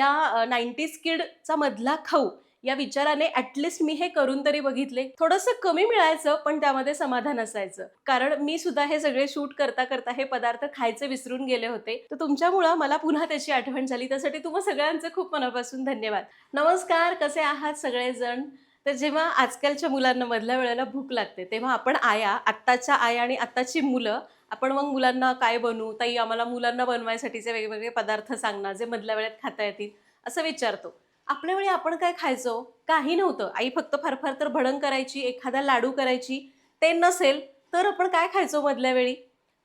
या नाईन्टीज किडचा मधला खाऊ या विचाराने ऍटलिस्ट मी हे करून तरी बघितले. थोडंसं कमी मिळायचं पण त्यामध्ये समाधान असायचं. कारण मी सुद्धा हे सगळे शूट करता करता हे पदार्थ खायचे विसरून गेले होते. तर तुमच्यामुळं मला पुन्हा त्याची आठवण झाली. त्यासाठी तुम्हा सगळ्यांचे खूप मनापासून धन्यवाद. नमस्कार कसे आहात सगळेजण? तर जेव्हा आजकालच्या मुलांना मधल्या वेळेला भूक लागते तेव्हा आपण आया आत्ताच्या आया आणि आत्ताची मुलं आपण मग मुलांना काय बनवू? ताई आम्हाला मुलांना बनवायसाठीचे वेगवेगळे पदार्थ सांगणार जे मधल्या वेळेत खाता येतील असं विचारतो. आपल्या वेळी आपण काय खायचो? काही नव्हतं. आई फक्त फार फार तर भडंग करायची एखादा लाडू करायची ते नसेल तर आपण काय खायचो मधल्या वेळी?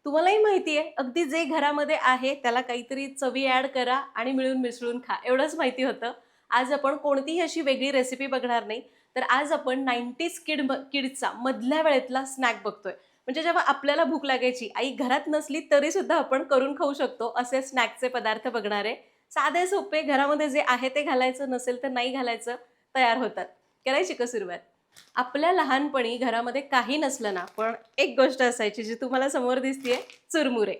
तुम्हालाही माहिती आहे अगदी जे घरामध्ये आहे त्याला काहीतरी चवी ॲड करा आणि मिळून मिसळून खा. एवढंच माहिती होतं. आज आपण कोणतीही अशी वेगळी रेसिपी बघणार नाही. तर आज आपण नाईन्टीज किड किडचा मधल्या वेळेतला स्नॅक बघतोय. म्हणजे जेव्हा आपल्याला भूक लागायची आई घरात नसली तरी सुद्धा आपण करून खाऊ शकतो असे स्नॅकचे पदार्थ बघणार. आहे साधे सोपे घरामध्ये जे आहे ते घालायचं नसेल तर नाही घालायचं तयार होतात. करायची का सुरुवात? आपल्या लहानपणी घरामध्ये काही नसलं ना पण एक गोष्ट असायची जी तुम्हाला समोर दिसतीये चुरमुरे.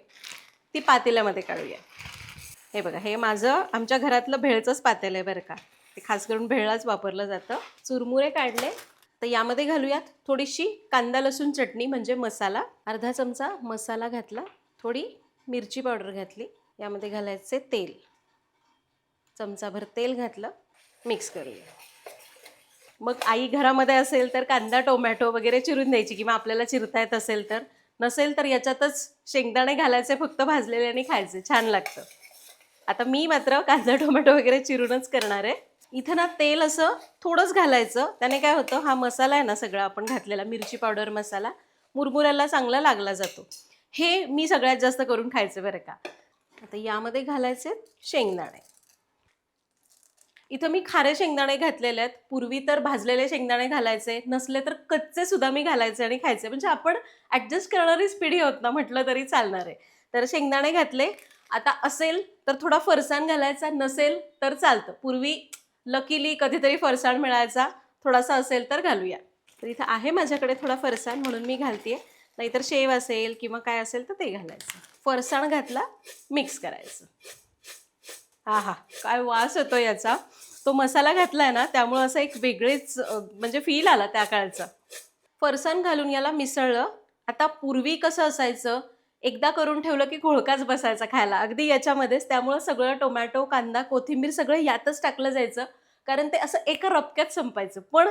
ती पातेल्यामध्ये काढूया. हे बघा हे माझं आमच्या घरातलं भेळचंच पातेलं आहे बरं का. ते खास करून भेळलाच वापरलं जातं. चुरमुरे काढले. तर यामध्ये घालूयात थोडीशी कांदा लसूण चटणी म्हणजे मसाला. अर्धा चमचा मसाला घातला. थोडी मिरची पावडर घातली. यामध्ये घालायचे तेल. चमचाभर तेल घातलं. मिक्स करूया. मग आई घरामध्ये असेल तर कांदा टोमॅटो वगैरे चिरून द्यायची किंवा आपल्याला चिरता येत असेल तर. नसेल तर याच्यातच शेंगदाणे घालायचे फक्त भाजलेले आणि खायचे. छान लागतं. आता मी मात्र कांदा टोमॅटो वगैरे चिरूनच करणार आहे. इथं ना तेल असं थोडंच घालायचं. त्याने काय होतं हा मसाला आहे ना सगळा आपण घातलेला मिरची पावडर मसाला मुरमुऱ्याला चांगला लागला जातो. हे मी सगळ्यात जास्त करून खायचं बरं का. आता यामध्ये घालायचे शेंगदाणे. इथं मी खारे शेंगदाणे घातलेले आहेत. पूर्वी तर भाजलेले शेंगदाणे घालायचे नसले तर कच्चे सुद्धा मी घालायचे आणि खायचे. म्हणजे आपण ॲडजस्ट करणारीच पिढी होत ना म्हटलं तरी चालणार आहे. तर शेंगदाणे घातले. आता असेल तर थोडा फरसाण घालायचा नसेल तर चालतं. पूर्वी लकीली कधीतरी फरसाण मिळायचा. थोडासा असेल तर घालूया. तर इथं आहे माझ्याकडे थोडा फरसाण म्हणून मी घालते नाहीतर शेव असेल किंवा काय असेल तर ते घालायचं. फरसाण घातला मिक्स करायचं. हा हा काय वास येतो याचा. तो मसाला घातलाय ना त्यामुळं असं एक वेगळेच म्हणजे फील आला त्या काळचा. फरसाण घालून याला मिसळलं. आता पूर्वी कसं असायचं? एकदा करून ठेवलं की घोळकाच बसायचा खायला. अगदी याच्यामध्येच. त्यामुळं सगळं टोमॅटो कांदा कोथिंबीर सगळं यातच टाकलं जायचं. कारण ते असं एका रपक्यात संपायचं. पण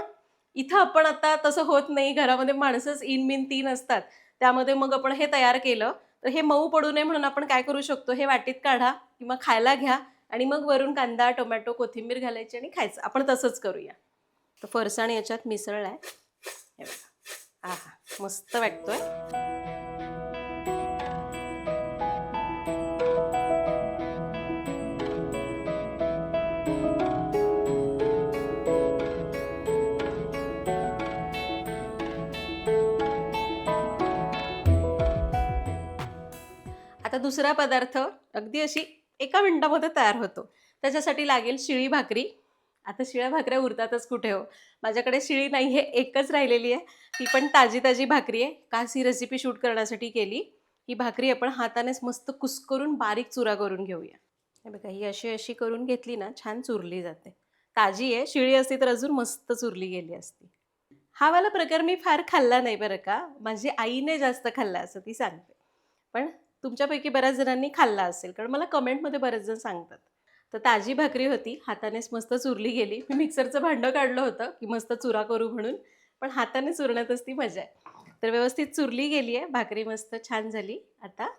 इथं आपण आता तसं होत नाही. घरामध्ये माणसंच इन मिन तीन असतात. त्यामध्ये मग आपण हे तयार केलं. तर हे मऊ पडू नये म्हणून आपण काय करू शकतो? हे वाटीत काढा किंवा खायला घ्या आणि मग वरून कांदा टोमॅटो कोथिंबीर घालायची आणि खायचं. आपण तसंच करूया. तर फरसाण याच्यात मिसळलाय. आहे हा आहा. मस्त वाटतोय. दुसरा पदार्थ अगदी अशी एका मिनटामध्ये तयार होतो. त्याच्यासाठी लागेल शिळी भाकरी. आता शिळ्या भाकऱ्या उरतातच कुठे हो? माझ्याकडे शिळी नाही आहे एकच राहिलेली आहे. ती पण ताजी ताजी भाकरी आहे. कास ही रेसिपी शूट करण्यासाठी केली. ही भाकरी आपण हातानेच मस्त कुस्करून बारीक चुरा करून घेऊया. हे बघा ही अशी अशी करून घेतली ना छान चुरली जाते. ताजी आहे शिळी असती तर अजून मस्त चुरली गेली असती. हा वाला प्रकार मी फार खाल्ला नाही बरं का. माझी आईने जास्त खाल्ला असं ती सांगते. पण तुमच्यापैकी बऱ्याच जणांनी खाल्ला असेल. कारण मला कमेंटमध्ये बरेच जण सांगतात. तर ताजी भाकरी होती. हातानेच मस्त चुरली गेली. मी मिक्सरचं भांडं काढलं होतं की मस्त चुरा करू म्हणून. पण हाताने चुरण्यातच ती मजा आहे. तर व्यवस्थित चुरली गेली आहे. भाकरी मस्त छान झाली. आता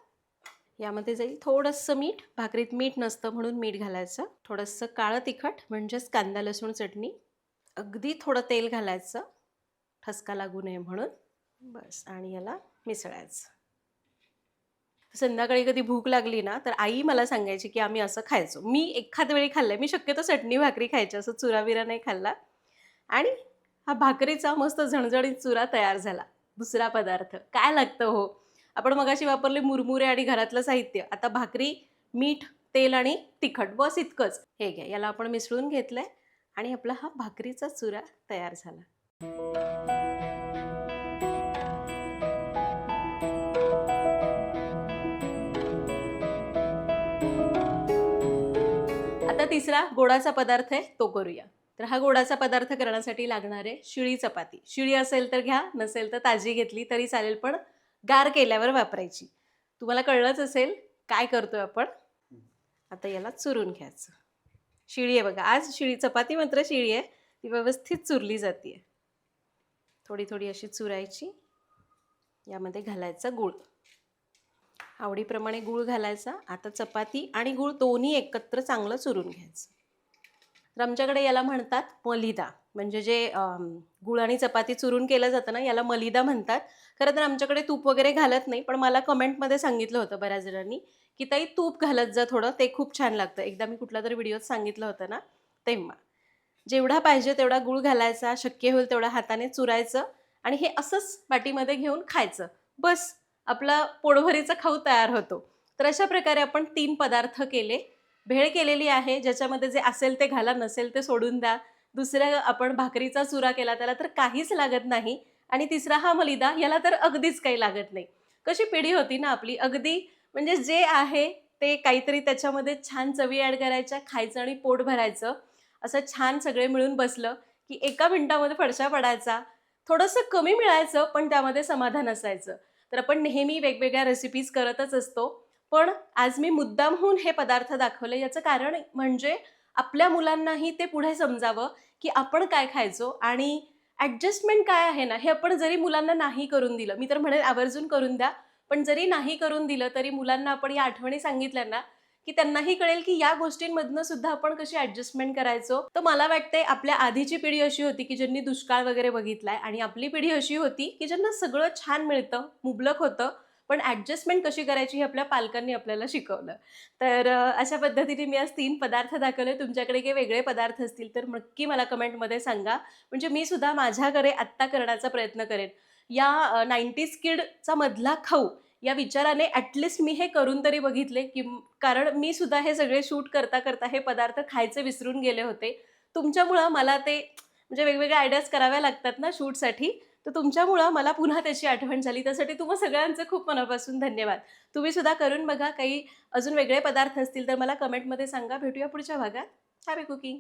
यामध्ये जाईल थोडंसं मीठ. भाकरीत मीठ नसतं म्हणून मीठ घालायचं. थोडंसं काळं तिखट म्हणजेच कांदा लसूण चटणी. अगदी थोडं तेल घालायचं. ठसका लागू नये म्हणून. बस. आणि याला मिसळायचं. संध्याकाळी कधी भूक लागली ना तर आई मला सांगायची की आम्ही असं खायचो. मी एखाद वेळी खाल्लं मी शक्यतो चटणी भाकरी खायची असं चुराविरा नाही खाल्ला. आणि हा भाकरीचा मस्त झणझणीत चुरा तयार झाला. दुसरा पदार्थ. काय लागतं हो? आपण मगाशी वापरले मुरमुरे आणि घरातलं साहित्य. आता भाकरी मीठ तेल आणि तिखट बस इतकंच. हे घ्या. याला आपण मिसळून घेतलं आहे आणि आपला हा भाकरीचा चुरा तयार झाला. तिसरा गोडाचा पदार्थ आहे तो करूया. तर हा गोडाचा पदार्थ करण्यासाठी लागणार आहे शिळी चपाती. शिळी असेल तर घ्या नसेल तर ताजी घेतली तरी चालेल पण गार केल्यावर वापरायची. तुम्हाला कळलंच असेल काय करतोय आपण? आता याला चुरून घ्यायचं. शिळी आहे बघा आज शिळी चपाती मात्र शिळी आहे ती व्यवस्थित चुरली जाते. थोडी थोडी अशी चुरायची यामध्ये घालायचा गूळ. आवडीप्रमाणे गूळ घालायचा. आता चपाती आणि गूळ दोन्ही एकत्र चांगलं चुरून घ्यायचं. तर आमच्याकडे याला म्हणतात मलिदा. म्हणजे जे गुळ गूळ आणि चपाती चुरून केलं जातं ना याला मलिदा म्हणतात. खरं तर आमच्याकडे तूप वगैरे घालत नाही पण मला कमेंटमध्ये सांगितलं होतं बऱ्याच जणांनी की ताई तूप घालत जा थोडं ते खूप छान लागतं. एकदा मी कुठला तरी व्हिडिओत सांगितलं होतं ना तेव्हा. जेवढा पाहिजे तेवढा गूळ घालायचा शक्य होईल तेवढा हाताने चुरायचं आणि हे असंच वाटीमध्ये घेऊन खायचं. बस. आपला पोटभरीचा खाऊ तयार होतो. तर अशा प्रकारे आपण तीन पदार्थ केले. भेळ केलेली आहे ज्याच्यामध्ये जे असेल ते घाला नसेल ते सोडून द्या. दुसऱ्या आपण भाकरीचा चुरा केला त्याला तर काहीच लागत नाही. आणि तिसरा हा मलिदा याला तर अगदीच काही लागत नाही. कशी पिढी होती ना आपली अगदी म्हणजे जे आहे ते काहीतरी त्याच्यामध्ये छान चवी ॲड करायच्या खायचं आणि पोट भरायचं. असं छान सगळे मिळून बसलं की एका मिनटामध्ये फडशा पडायचा. थोडंसं कमी मिळायचं पण त्यामध्ये समाधान असायचं. तर आपण नेहमी वेगवेगळ्या रेसिपीज करतच असतो. पण आज मी मुद्दामहून हे पदार्थ दाखवले. याचं कारण म्हणजे आपल्या मुलांनाही ते पुढे समजावं की आपण काय खायचो आणि ॲडजस्टमेंट काय आहे ना हे आपण जरी मुलांना नाही करून दिलं मी तर म्हणेन आवर्जून करून द्या. पण जरी नाही करून दिलं तरी मुलांना आपण या आठवणी सांगितल्या ना की त्यांनाही कळेल की या गोष्टींमधनं सुद्धा आपण कशी ॲडजस्टमेंट करायचो. तर मला वाटतंय आपल्या आधीची पिढी अशी होती की ज्यांनी दुष्काळ वगैरे बघितलाय आणि आपली पिढी अशी होती की ज्यांना सगळं छान मिळतं मुबलक होतं पण ॲडजस्टमेंट कशी करायची हे आपल्या पालकांनी आपल्याला शिकवलं. तर अशा पद्धतीने मी आज तीन पदार्थ दाखवले. तुमच्याकडे काही वेगळे पदार्थ असतील तर नक्की मला कमेंटमध्ये सांगा. म्हणजे मी सुद्धा माझ्या आत्ता करण्याचा प्रयत्न करेन. या नाईन्टीज किडचा मधला खाऊ या विचाराने ॲटलिस्ट मी हे करून तरी बघितले की कारण मी सुद्धा हे सगळे शूट करता करता हे पदार्थ खायचे विसरून गेले होते. तुमच्यामुळं मला ते म्हणजे वेगवेगळ्या आयडियाज कराव्या लागतात ना शूटसाठी तर तुमच्यामुळं मला पुन्हा त्याची आठवण झाली. त्यासाठी तुम्हा सगळ्यांचं खूप मनापासून धन्यवाद. तुम्ही सुद्धा करून बघा. काही अजून वेगळे पदार्थ असतील तर मला कमेंटमध्ये सांगा. भेटूया पुढच्या भागात. Happy cooking